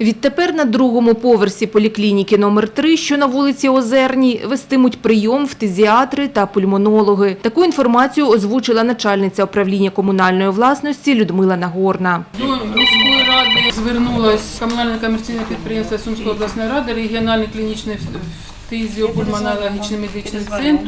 Відтепер на другому поверсі поліклініки номер 3 що на вулиці Озерній, вестимуть прийом фтизіатри та пульмонологи. Таку інформацію озвучила начальниця управління комунальної власності Людмила Нагорна. До міської ради звернулось комунальне комерційне підприємство Сумської обласної ради, регіональний клінічний фтизіопульмонологічний медичний центр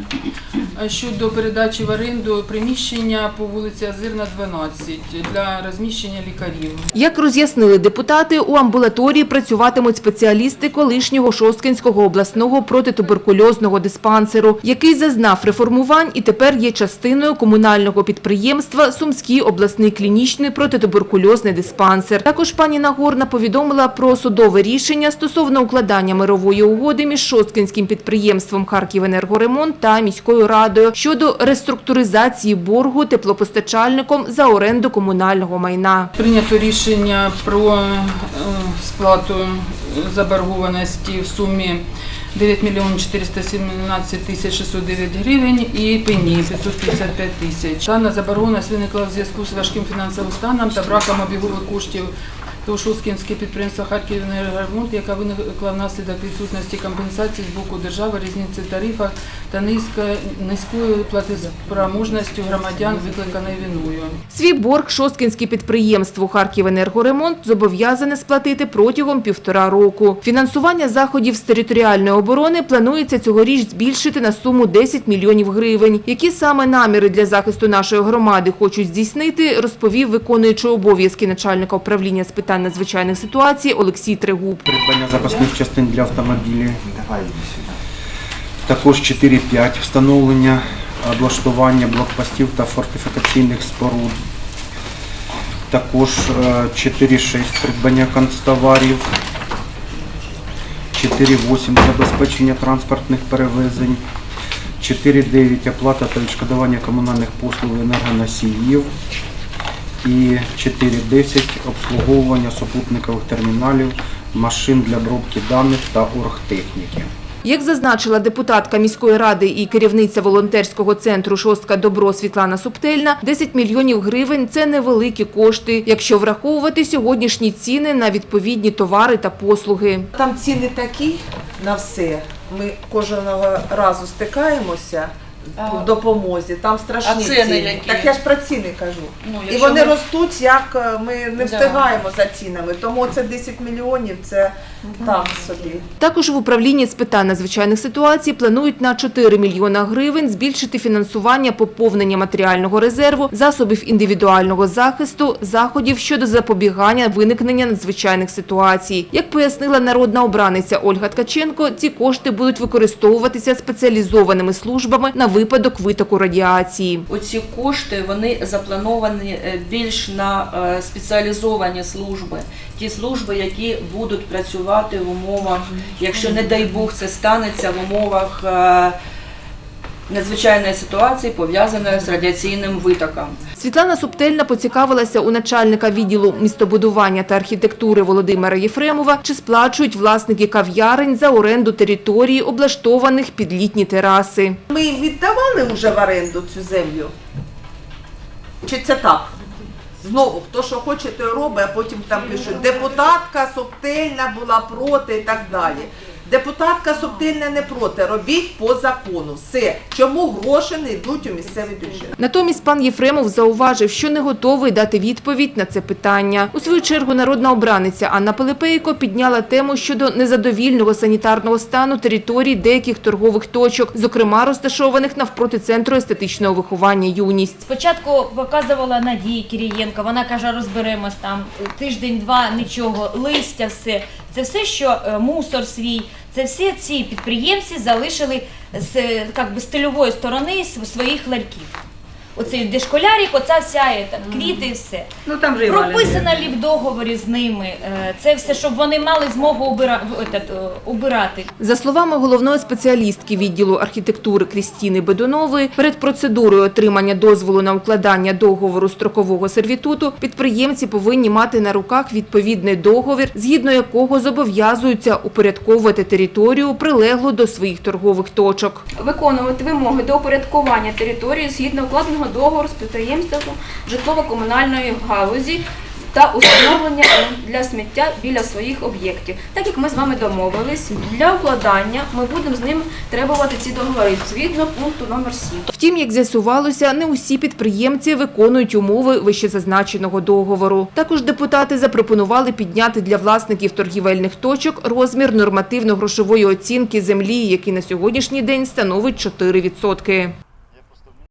щодо передачі в оренду приміщення по вулиці Озерна, 12 для розміщення лікарів. Як роз'яснили депутати, у амбулаторії працюватимуть спеціалісти колишнього Шосткинського обласного протитуберкульозного диспансеру, який зазнав реформувань і тепер є частиною комунального підприємства Сумський обласний клінічний протитуберкульозний диспансер. Також пані Нагорна повідомила про судове рішення стосовно укладання мирової угоди між Шосткинським підприємством «Харківенергоремонт» та міською радою щодо реструктуризації боргу теплопостачальником за оренду комунального майна. Прийнято рішення про е, сплату заборгованості в сумі 9 мільйонів 417 тисяч 609 гривень і пені 555 тисяч. Дана заборгованість виникла в зв'язку з важким фінансовим станом та браком обігових коштів того Шосткінське підприємство «Харківенергоремонт», яка виникла внаслідок відсутності компенсації з боку держави, різниці тарифа та низько- низькою платоспроможністю громадян, викликаної війною. Свій борг Шосткінське підприємство «Харківенергоремонт» зобов'язане сплатити протягом півтора року. Фінансування заходів з територіальної оборони планується цьогоріч збільшити на суму 10 мільйонів гривень. Які саме наміри для захисту нашої громади хочуть здійснити, розповів виконуючий обов'язки начальника управління з питань надзвичайних ситуацій Олексій Трегуб. придбання запасних частин для автомобілів. Також 4-5 встановлення, облаштування блокпостів та фортифікаційних споруд. Також е, 4-6 придбання канцтоварів. 4-8 забезпечення транспортних перевезень. 4-9 оплата та відшкодування комунальних послуг енергоносіїв. І 4.10 обслуговування супутникових терміналів, машин для обробки даних та оргтехніки. Як зазначила депутатка міської ради і керівниця волонтерського центру «Шостка Добро» Світлана Субтельна, 10 мільйонів гривень – це невеликі кошти, якщо враховувати сьогоднішні ціни на відповідні товари та послуги. Там ціни такі на все. Ми кожного разу стикаємося в допомозі. Там страшні А ціни ціни. які? Так я ж про ціни кажу. Ну, І якщо вони ми- ростуть, як е, ми не Да. встигаємо за цінами. Тому це 10 мільйонів це так собі. Також в управлінні з питань надзвичайних ситуацій планують на 4 мільйона гривень збільшити фінансування поповнення матеріального резерву, засобів індивідуального захисту, заходів щодо запобігання виникнення надзвичайних ситуацій. Як пояснила народна обраниця Ольга Ткаченко, ці кошти будуть використовуватися спеціалізованими службами на випадок витоку радіації. Оці кошти вони заплановані е, більш на е, спеціалізовані служби, ті служби, які будуть працювати в умовах, якщо не дай Бог це станеться в умовах е, надзвичайної ситуації, пов'язаної з радіаційним витоком. Світлана Субтельна поцікавилася у начальника відділу містобудування та архітектури Володимира Єфремова, чи сплачують власники кав'ярень за оренду території, облаштованих під літні тераси. Ми віддавали вже в оренду цю землю. Чи це так? Знову, хто що хоче, той робить, а потім там пишуть, депутатка Собтельна була проти і так далі. Депутатка Собтельна не проти, робіть по закону. Все. Чому гроші не йдуть у місцевий бюджет? Натомість пан Єфремов зауважив, що не готовий дати відповідь на це питання. У свою чергу народна обраниця Анна Пилипейко підняла тему щодо незадовільного санітарного стану територій деяких торгових точок, зокрема розташованих навпроти центру естетичного виховання «Юність». Спочатку показувала Надії Кирієнко, вона каже, розберемось там тиждень-два, нічого, листя, все. Це все, що е, мусор свій, це всі ці підприємці залишили з е, як би, стильової сторони своїх ларьків. Оцей де школярик, оця вся ета, квіти і все. Ну там же Прописано ли в договорі з ними е, це все, щоб вони мали змогу обира- в- етат, е, убирати. За словами головної спеціалістки відділу архітектури Крістіни Бедунової, перед процедурою отримання дозволу на укладання договору строкового сервітуту підприємці повинні мати на руках відповідний договір, згідно якого зобов'язуються упорядковувати територію, прилеглу до своїх торгових точок. виконувати вимоги до упорядкування території згідно укладеного договору з підприємством житлово-комунальної галузі та установлення для сміття біля своїх об'єктів. Так як ми з вами домовились, для укладання ми будемо з ним требувати ці договори згідно пункту номер 7. Втім, як з'ясувалося, не усі підприємці виконують умови вищезазначеного договору. Також депутати запропонували підняти для власників торгівельних точок розмір нормативно-грошової оцінки землі, який на сьогоднішній день становить 4%.